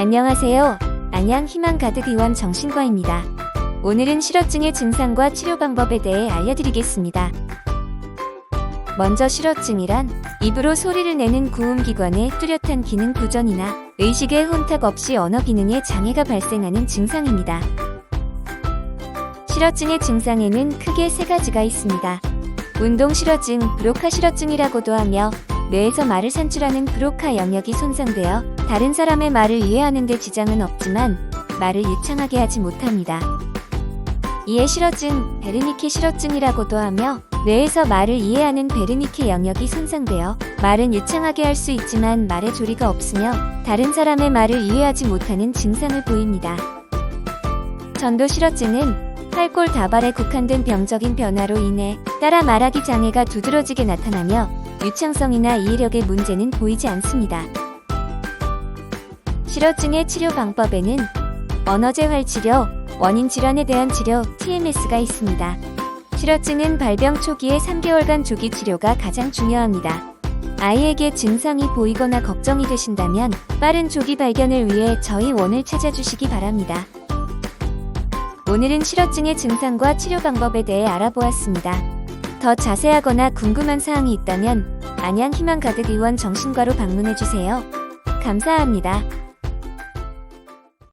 안녕하세요. 안양 희망 가득 의원 정신과입니다. 오늘은 실어증의 증상과 치료 방법에 대해 알려드리겠습니다. 먼저 실어증이란 입으로 소리를 내는 구음 기관의 뚜렷한 기능 부전이나 의식의 혼탁 없이 언어 기능에 장애가 발생하는 증상입니다. 실어증의 증상에는 크게 세 가지가 있습니다. 운동 실어증, 브로카 실어증이라고도 하며 뇌에서 말을 산출하는 브로카 영역이 손상되어 다른 사람의 말을 이해하는 데 지장은 없지만 말을 유창하게 하지 못합니다. 이에 실어증, 베르니케 실어증이라고도 하며 뇌에서 말을 이해하는 베르니케 영역이 손상되어 말은 유창하게 할 수 있지만 말의 조리가 없으며 다른 사람의 말을 이해하지 못하는 증상을 보입니다. 전도 실어증은 팔골 다발에 국한된 병적인 변화로 인해 따라 말하기 장애가 두드러지게 나타나며 유창성이나 이해력의 문제는 보이지 않습니다. 실어증의 치료 방법에는 언어재활 치료, 원인 질환에 대한 치료, TMS가 있습니다. 실어증은 발병 초기의 3개월간 조기 치료가 가장 중요합니다. 아이에게 증상이 보이거나 걱정이 되신다면 빠른 조기 발견을 위해 저희 원을 찾아주시기 바랍니다. 오늘은 실어증의 증상과 치료 방법에 대해 알아보았습니다. 더 자세하거나 궁금한 사항이 있다면 안양 희망 가득 의원 정신과로 방문해 주세요. 감사합니다.